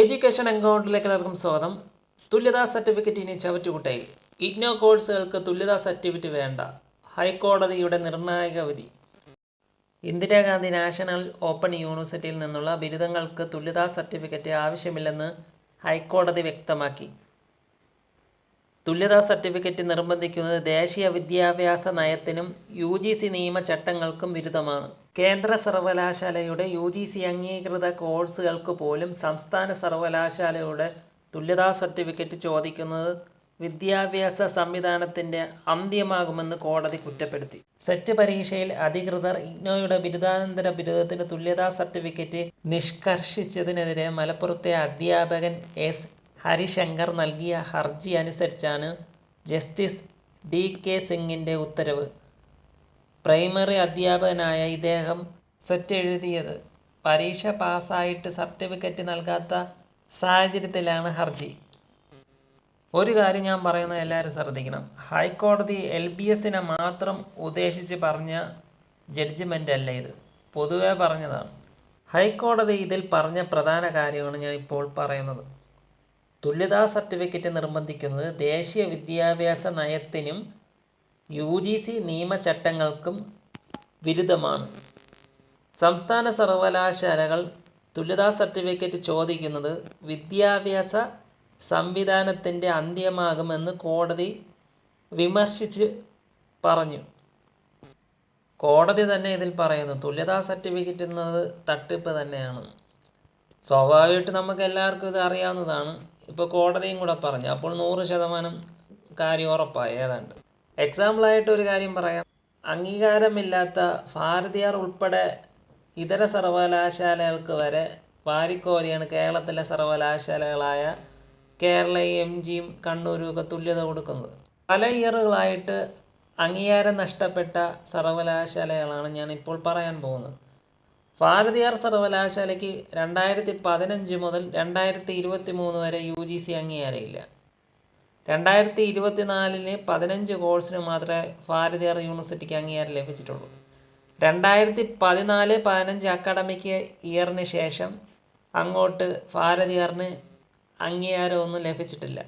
Education അക്കൗണ്ടിലേക്ക് എല്ലാവർക്കും സ്വാഗതം. തുല്യതാ സർട്ടിഫിക്കറ്റ് ഇനി ചവറ്റുകുട്ടയിൽ ഇഗ്നോ കോഴ്സുകൾക്ക് തുല്യതാ സർട്ടിഫിക്കറ്റ് വേണ്ട. ഹൈക്കോടതിയുടെ നിർണായക വിധി. ഇന്ദിരാഗാന്ധി നാഷണൽ ഓപ്പൺ യൂണിവേഴ്സിറ്റിയിൽ നിന്നുള്ള ബിരുദങ്ങൾക്ക് തുല്യതാ സർട്ടിഫിക്കറ്റ് ആവശ്യമില്ലെന്ന് ഹൈക്കോടതി വ്യക്തമാക്കി. തുല്യതാ സർട്ടിഫിക്കറ്റ് നിർബന്ധിക്കുന്നത് ദേശീയ വിദ്യാഭ്യാസ നയത്തിനും യു ജി സി നിയമചട്ടങ്ങൾക്കും വിരുദ്ധമാണ്. കേന്ദ്ര സർവകലാശാലയുടെ യു ജി സി അംഗീകൃത കോഴ്സുകൾക്ക് പോലും സംസ്ഥാന സർവകലാശാലയുടെ തുല്യതാ സർട്ടിഫിക്കറ്റ് ചോദിക്കുന്നത് വിദ്യാഭ്യാസ സംവിധാനത്തിന്റെ അന്ത്യമാകുമെന്ന് കോടതി കുറ്റപ്പെടുത്തി. സെറ്റ് പരീക്ഷയിൽ അധികൃതർ ഇഗ്നോയുടെ ബിരുദാനന്തര ബിരുദത്തിന് തുല്യതാ സർട്ടിഫിക്കറ്റ് നിഷ്കർഷിച്ചതിനെതിരെ മലപ്പുറത്തെ അധ്യാപകൻ എസ്. ഹരിശങ്കർ നൽകിയ ഹർജി അനുസരിച്ചാണ് ജസ്റ്റിസ് ഡി കെ സിംഗിന്റെ ഉത്തരവ്. പ്രൈമറി അധ്യാപകനായ ഇദ്ദേഹം സെറ്റ് എഴുതിയത് പരീക്ഷ പാസ്സായിട്ട് സർട്ടിഫിക്കറ്റ് നൽകാത്ത സാഹചര്യത്തിലാണ് ഹർജി. ഒരു കാര്യം ഞാൻ പറയുന്നത് എല്ലാവരും ശ്രദ്ധിക്കണം. ഹൈക്കോടതി എൽ ബി എസിനെ മാത്രം ഉദ്ദേശിച്ച് പറഞ്ഞ ജഡ്ജിമെന്റ് അല്ല ഇത്. പൊതുവെ പറഞ്ഞതാണ്. ഹൈക്കോടതി ഇതിൽ പറഞ്ഞ പ്രധാന കാര്യമാണ് ഞാൻ ഇപ്പോൾ പറയുന്നത്. തുല്യതാ സർട്ടിഫിക്കറ്റ് നിർബന്ധിക്കുന്നത് ദേശീയ വിദ്യാഭ്യാസ നയത്തിനും യു ജി സി നിയമചട്ടങ്ങൾക്കും വിരുദ്ധമാണ്. സംസ്ഥാന സർവകലാശാലകൾ തുല്യതാ സർട്ടിഫിക്കറ്റ് ചോദിക്കുന്നത് വിദ്യാഭ്യാസ സംവിധാനത്തിന്റെ അന്ത്യമാകുമെന്ന് കോടതി വിമർശിച്ച് പറഞ്ഞു. കോടതി തന്നെ ഇതിൽ പറയുന്നു തുല്യതാ സർട്ടിഫിക്കറ്റ് എന്നത് തട്ടിപ്പ് തന്നെയാണ്. സ്വാഭാവികമായിട്ട് നമുക്ക് എല്ലാവർക്കും ഇത് അറിയാവുന്നതാണ്. ഇപ്പോൾ കോടതിയും കൂടെ പറഞ്ഞു. അപ്പോൾ നൂറ് ശതമാനം കാര്യം ഉറപ്പായി. ഏതാണ്ട്. എക്സാമ്പിളായിട്ട് ഒരു കാര്യം പറയാം. അംഗീകാരമില്ലാത്ത ഭാരതിയാർ ഉൾപ്പെടെ ഇതര സർവകലാശാലകൾക്ക് വരെ വാരിക്കോരിയാണ് കേരളത്തിലെ സർവകലാശാലകളായ കേരള എം ജിയും കണ്ണൂരും ഒക്കെ തുല്യത കൊടുക്കുന്നത്. പല ഇയറുകളായിട്ട് അംഗീകാരം നഷ്ടപ്പെട്ട സർവകലാശാലകളാണ് ഞാൻ ഇപ്പോൾ പറയാൻ പോകുന്നത്. ഭാരതീയർ സർവകലാശാലയ്ക്ക് രണ്ടായിരത്തി പതിനഞ്ച് മുതൽ രണ്ടായിരത്തി ഇരുപത്തി മൂന്ന് വരെ യു ജി സി അംഗീകാരമില്ല. രണ്ടായിരത്തി ഇരുപത്തിനാലിന് പതിനഞ്ച് കോഴ്സിന് മാത്രമേ ഭാരതീയർ യൂണിവേഴ്സിറ്റിക്ക് അംഗീകാരം ലഭിച്ചിട്ടുള്ളൂ. രണ്ടായിരത്തി പതിനാല് പതിനഞ്ച് അക്കാഡമിക് ഇയറിന് ശേഷം അങ്ങോട്ട് ഭാരതീയറിന് അംഗീകാരമൊന്നും ലഭിച്ചിട്ടില്ല.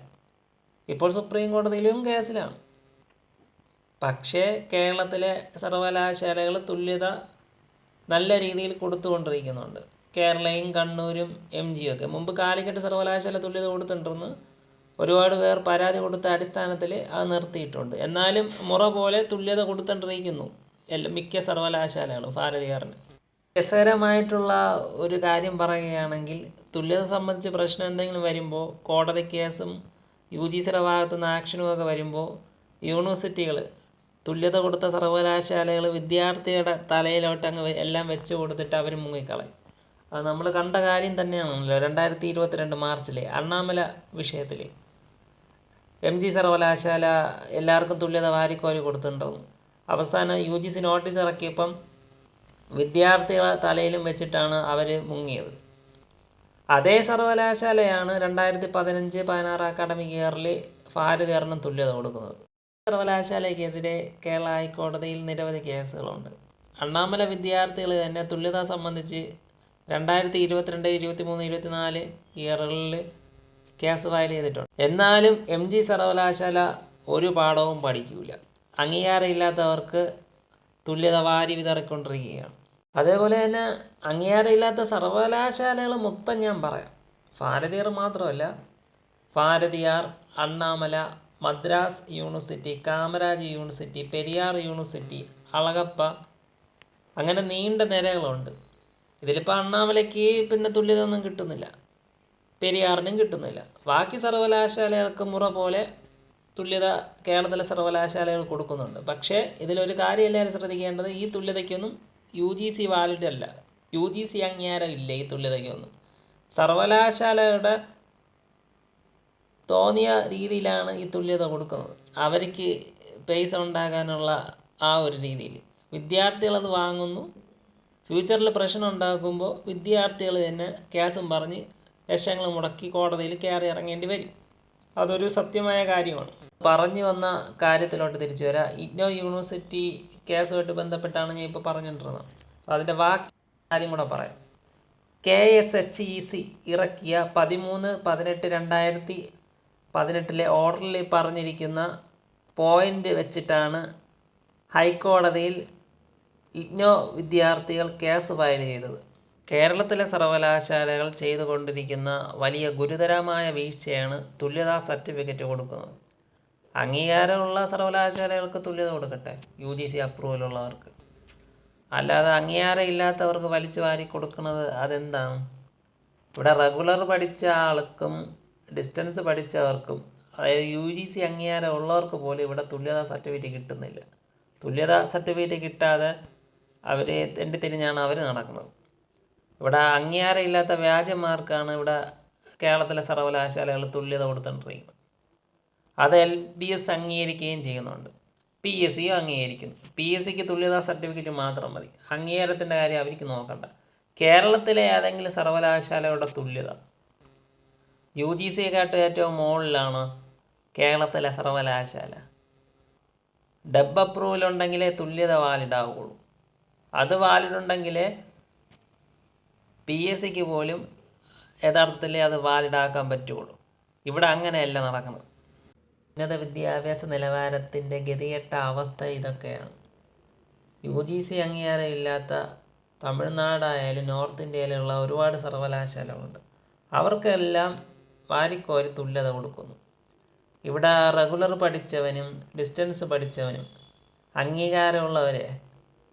ഇപ്പോൾ സുപ്രീം കോടതിയിലും കേസിലാണ്. പക്ഷേ കേരളത്തിലെ സർവകലാശാലകൾ തുല്യത നല്ല രീതിയിൽ കൊടുത്തുകൊണ്ടിരിക്കുന്നുണ്ട്. കേരളയും കണ്ണൂരും എം ജിയും ഒക്കെ. മുമ്പ് കാലിക്കറ്റ് സർവകലാശാല തുല്യത കൊടുത്തിട്ടുണ്ടെന്ന് ഒരുപാട് പേർ പരാതി കൊടുത്ത അടിസ്ഥാനത്തിൽ അത് നിർത്തിയിട്ടുണ്ട്. എന്നാലും മുറ പോലെ തുല്യത കൊടുത്തുകൊണ്ടിരിക്കുന്നു എല്ലാ മിക്ക സർവകലാശാലകളും ഭാരതീയറിന്. രസകരമായിട്ടുള്ള ഒരു കാര്യം പറയുകയാണെങ്കിൽ തുല്യത സംബന്ധിച്ച് പ്രശ്നം എന്തെങ്കിലും വരുമ്പോൾ കോടതി കേസും യു ജി സിയുടെ ഭാഗത്തുനിന്ന് ആക്ഷനും ഒക്കെ വരുമ്പോൾ യൂണിവേഴ്സിറ്റികൾ തുല്യത കൊടുത്ത സർവകലാശാലകൾ വിദ്യാർത്ഥിയുടെ തലയിലോട്ട് അങ്ങ് എല്ലാം വെച്ച് കൊടുത്തിട്ട് അവർ മുങ്ങിക്കളയും. അത് നമ്മൾ കണ്ട കാര്യം തന്നെയാണല്ലോ രണ്ടായിരത്തി ഇരുപത്തിരണ്ട് മാർച്ചിലെ അണ്ണാമല വിഷയത്തിൽ എം ജി സർവകലാശാല എല്ലാവർക്കും തുല്യത വാരിക്കോരി കൊടുത്തിട്ടുണ്ടാവും. അവസാനം യു ജി സി നോട്ടീസ് ഇറക്കിയപ്പം വിദ്യാർത്ഥികളെ തലയിലും വെച്ചിട്ടാണ് അവർ മുങ്ങിയത്. അതേ സർവകലാശാലയാണ് രണ്ടായിരത്തി പതിനഞ്ച് പതിനാറ് അക്കാഡമിക് ഇയറിൽ ഭാരതീയറിനും തുല്യത കൊടുക്കുന്നത്. സർവകലാശാലയ്ക്കെതിരെ കേരള ഹൈക്കോടതിയിൽ നിരവധി കേസുകളുണ്ട്. അണ്ണാമല വിദ്യാർത്ഥികൾ തന്നെ തുല്യത സംബന്ധിച്ച് രണ്ടായിരത്തി ഇരുപത്തിരണ്ട് ഇരുപത്തി മൂന്ന് ഇരുപത്തിനാല് ഇയറുകളിൽ കേസ് ഫയൽ ചെയ്തിട്ടുണ്ട്. എന്നാലും എം ജി സർവകലാശാല ഒരു പാഠവും പഠിക്കില്ല അംഗീകാരമില്ലാത്തവർക്ക് തുല്യത വാരി വിതറിക്കൊണ്ടിരിക്കുകയാണ്. അതേപോലെ തന്നെ അംഗീകാരമില്ലാത്ത സർവകലാശാലകൾ മൊത്തം ഞാൻ പറയാം. ഭാരതീയർ മാത്രമല്ല Bharathiar Annamalai Madras university Kamaraj university Periyar university Alagappa അങ്ങനെ നീണ്ട നിരകളുണ്ട്. ഇതിലിപ്പോൾ അണ്ണാമലയ്ക്ക് പിന്നെ തുല്യത ഒന്നും കിട്ടുന്നില്ല. പെരിയാറിനും കിട്ടുന്നില്ല. ബാക്കി സർവകലാശാലകൾക്ക് മുറ പോലെ തുല്യത കേരളത്തിലെ സർവകലാശാലകൾ കൊടുക്കുന്നുണ്ട്. പക്ഷേ ഇതിലൊരു കാര്യം എല്ലാവരും ശ്രദ്ധിക്കേണ്ടത് ഈ തുല്യതയ്ക്കൊന്നും യു ജി സി വാലിഡ് അല്ല. യു ജി സി അംഗീകാരം ഇല്ല ഈ തുല്യതയ്ക്കൊന്നും. സർവകലാശാലയുടെ തോന്നിയ രീതിയിലാണ് ഈ തുല്യത കൊടുക്കുന്നത്. അവർക്ക് പൈസ ഉണ്ടാകാനുള്ള ആ ഒരു രീതിയിൽ. വിദ്യാർത്ഥികളത് വാങ്ങുന്നു. ഫ്യൂച്ചറിൽ പ്രശ്നം ഉണ്ടാക്കുമ്പോൾ വിദ്യാർത്ഥികൾ തന്നെ കേസും പറഞ്ഞ് ലക്ഷങ്ങൾ മുടക്കി കോടതിയിൽ കയറി ഇറങ്ങേണ്ടി വരും. അതൊരു സത്യമായ കാര്യമാണ്. പറഞ്ഞു വന്ന കാര്യത്തിലോട്ട് തിരിച്ചു വരാം. ഇഗ്നോ യൂണിവേഴ്സിറ്റി കേസുമായിട്ട് ബന്ധപ്പെട്ടാണ് ഞാൻ ഇപ്പോൾ പറഞ്ഞുകൊണ്ടിരുന്നത്. അപ്പോൾ അതിന്റെ ബാക്കി കാര്യം കൂടെ പറയാം. K S H E C ഇറക്കിയ പതിമൂന്ന് പതിനെട്ട് രണ്ടായിരത്തി പതിനെട്ടിലെ ഓർഡറിൽ പറഞ്ഞിരിക്കുന്ന പോയിന്റ് വെച്ചിട്ടാണ് ഹൈക്കോടതിയിൽ ഇഗ്നോ വിദ്യാർത്ഥികൾ കേസ് ഫയൽ ചെയ്തത്. കേരളത്തിലെ സർവകലാശാലകൾ ചെയ്തുകൊണ്ടിരിക്കുന്ന വലിയ ഗുരുതരമായ വീഴ്ചയാണ് തുല്യതാ സർട്ടിഫിക്കറ്റ് കൊടുക്കുന്നത്. അംഗീകാരമുള്ള സർവകലാശാലകൾക്ക് തുല്യത കൊടുക്കട്ടെ യു ജി സി അപ്രൂവലുള്ളവർക്ക്. അല്ലാതെ അംഗീകാരം ഇല്ലാത്തവർക്ക് വലിച്ചു വാരി കൊടുക്കുന്നത് അതെന്താണ്? ഇവിടെ റെഗുലർ പഠിച്ച ആൾക്കും ഡിസ്റ്റൻസ് പഠിച്ചവർക്കും അതായത് യു ജി സി അംഗീകാരം ഉള്ളവർക്ക് പോലും ഇവിടെ തുല്യതാ സർട്ടിഫിക്കറ്റ് കിട്ടുന്നില്ല. തുല്യതാ സർട്ടിഫിക്കറ്റ് കിട്ടാതെ അവർ തെണ്ടിത്തിരിഞ്ഞാണ് അവർ നടക്കുന്നത്. ഇവിടെ അംഗീകാരം ഇല്ലാത്ത വ്യാജന്മാർക്കാണ് ഇവിടെ കേരളത്തിലെ സർവകലാശാലകൾ തുല്യത കൊടുത്തുകൊണ്ടിരിക്കുന്നത് അത് എൽ ബി എസ് അംഗീകരിക്കുകയും ചെയ്യുന്നുണ്ട്. പി എസ് സിയും അംഗീകരിക്കുന്നു. പി എസ് സിക്ക് തുല്യതാ സർട്ടിഫിക്കറ്റ് മാത്രം മതി. അംഗീകാരത്തിന്റെ കാര്യം അവർക്ക് നോക്കണ്ട. കേരളത്തിലെ ഏതെങ്കിലും സർവകലാശാലയുടെ തുല്യത യു ജി സിയെക്കാട്ടും ഏറ്റവും മുകളിലാണ് കേരളത്തിലെ സർവകലാശാല. ഡബ് അപ്രൂവൽ ഉണ്ടെങ്കിലേ തുല്യത വാലിഡ് ആവുകയുള്ളൂ അത് വാലിഡ് ഉണ്ടെങ്കിലേ പി എസ് സിക്ക് പോലും യഥാർത്ഥത്തിൽ അത് വാലിഡ് ആക്കാൻ പറ്റുള്ളൂ. ഇവിടെ അങ്ങനെയല്ല നടക്കുന്നത്. ഉന്നത വിദ്യാഭ്യാസ നിലവാരത്തിന്റെ ഗതികെട്ട അവസ്ഥ ഇതൊക്കെയാണ്. യു ജി സി അംഗീകാരം ഇല്ലാത്ത തമിഴ്നാടായാലും നോർത്ത് ഇന്ത്യയിലുള്ള ഒരുപാട് സർവകലാശാലകളുണ്ട്. അവർക്കെല്ലാം വാരിക്കോരി തുല്യത കൊടുക്കുന്നു. ഇവിടെ റെഗുലർ പഠിച്ചവനും ഡിസ്റ്റൻസ് പഠിച്ചവനും അംഗീകാരമുള്ളവരെ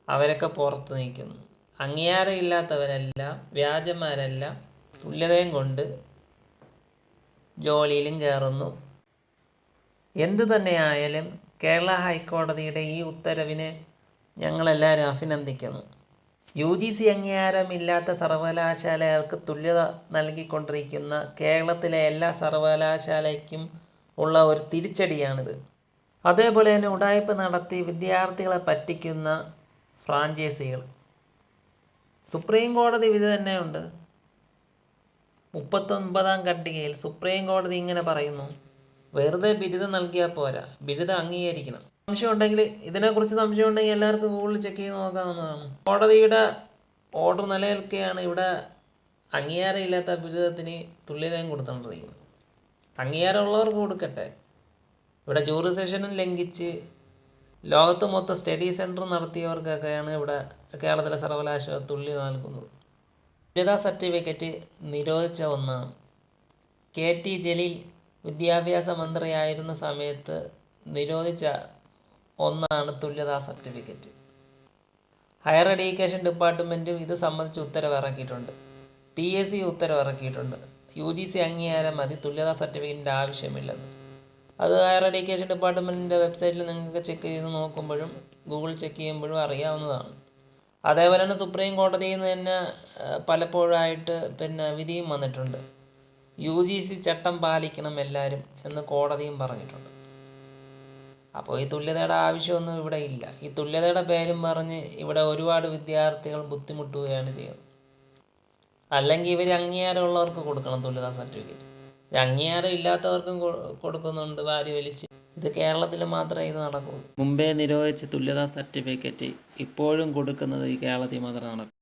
അവരൊക്കെ പുറത്ത് നിൽക്കുന്നു അംഗീകാരം ഇല്ലാത്തവരെല്ലാം വ്യാജന്മാരെല്ലാം തുല്യതയും കൊണ്ട് ജോലിയിലും കയറുന്നു. എന്തു തന്നെയായാലും കേരള ഹൈക്കോടതിയുടെ ഈ ഉത്തരവിനെ ഞങ്ങളെല്ലാവരും അഭിനന്ദിക്കുന്നു. യു ജി സി അംഗീകാരമില്ലാത്ത സർവകലാശാലകൾക്ക് തുല്യത നൽകിക്കൊണ്ടിരിക്കുന്ന കേരളത്തിലെ എല്ലാ സർവകലാശാലയ്ക്കും ഉള്ള ഒരു തിരിച്ചടിയാണിത്. അതേപോലെ തന്നെ ഉടായ്പ നടത്തി വിദ്യാർത്ഥികളെ പറ്റിക്കുന്ന ഫ്രാഞ്ചൈസികൾ. സുപ്രീം കോടതി വിധി തന്നെയുണ്ട്. മുപ്പത്തൊൻപതാം ഖണ്ഡികയിൽ സുപ്രീം കോടതി ഇങ്ങനെ പറയുന്നു. വെറുതെ ബിരുദം നൽകിയാൽ പോരാ. ബിരുദം അംഗീകരിക്കണം. സംശയം ഉണ്ടെങ്കിൽ ഇതിനെക്കുറിച്ച് സംശയം ഉണ്ടെങ്കിൽ എല്ലാവർക്കും ഗൂഗിളിൽ ചെക്ക് ചെയ്ത് നോക്കാവുന്നതാണ്. കോടതിയുടെ ഓർഡർ നിലനിൽക്കുകയാണ് ഇവിടെ അംഗീകാരമില്ലാത്ത ബിരുദത്തിന് തുല്യതയും കൊടുത്തുകൊണ്ടിരിക്കുന്നത്. അംഗീകാരമുള്ളവർക്ക് കൊടുക്കട്ടെ. ഇവിടെ ജൂറി സെഷനും ലംഘിച്ച് ലോകത്ത് മൊത്തം സ്റ്റഡി സെന്റർ നടത്തിയവർക്കൊക്കെയാണ് ഇവിടെ കേരളത്തിലെ സർവകലാശാല തുല്യത നൽകുന്നത്. തുല്യതാ സർട്ടിഫിക്കറ്റ് നിരോധിച്ച ഒന്നാണ്. കെ ടി ജലീൽ വിദ്യാഭ്യാസ മന്ത്രിയായിരുന്ന സമയത്ത് നിരോധിച്ച ഒന്നാണ് തുല്യതാ സർട്ടിഫിക്കറ്റ്. ഹയർ എഡ്യൂക്കേഷൻ ഡിപ്പാർട്ട്മെന്റും ഇത് സംബന്ധിച്ച് ഉത്തരവ് ഇറക്കിയിട്ടുണ്ട് പി എസ് സി ഉത്തരവ് ഇറക്കിയിട്ടുണ്ട് യു ജി സി അംഗീകാരം മതി തുല്യതാ സർട്ടിഫിക്കറ്റിന്റെ ആവശ്യമില്ലെന്ന്. അത് ഹയർ എഡ്യൂക്കേഷൻ ഡിപ്പാർട്ട്മെന്റിന്റെ വെബ്സൈറ്റിൽ നിങ്ങൾക്ക് ചെക്ക് ചെയ്ത് നോക്കുമ്പോഴും ഗൂഗിൾ ചെക്ക് ചെയ്യുമ്പോഴും അറിയാവുന്നതാണ്. അതേപോലെ തന്നെ സുപ്രീം കോടതിയിൽ നിന്ന് തന്നെ പലപ്പോഴായിട്ട് പിന്നെ വിധിയും വന്നിട്ടുണ്ട്. യു ജി സി ചട്ടം പാലിക്കണം എല്ലാവരും എന്ന് കോടതിയും പറഞ്ഞിട്ടുണ്ട്. അപ്പോൾ ഈ തുല്യതയുടെ ആവശ്യമൊന്നും ഇവിടെ ഇല്ല. ഈ തുല്യതയുടെ പേരും പറഞ്ഞ് ഇവിടെ ഒരുപാട് വിദ്യാർത്ഥികൾ ബുദ്ധിമുട്ടുകയാണ് ചെയ്യുന്നത്. അല്ലെങ്കിൽ ഇവർ അംഗീകാരമുള്ളവർക്ക് കൊടുക്കണം തുല്യതാ സർട്ടിഫിക്കറ്റ്. അംഗീകാരം ഇല്ലാത്തവർക്കും കൊടുക്കുന്നുണ്ട് വാരി വലിച്ച്. ഇത് കേരളത്തിൽ മാത്രമേ ഇത് നടക്കൂ മുമ്പേ നിരോധിച്ച തുല്യതാ സർട്ടിഫിക്കറ്റ് ഇപ്പോഴും കൊടുക്കുന്നത് ഈ കേരളത്തിൽ മാത്രമേ നടക്കൂ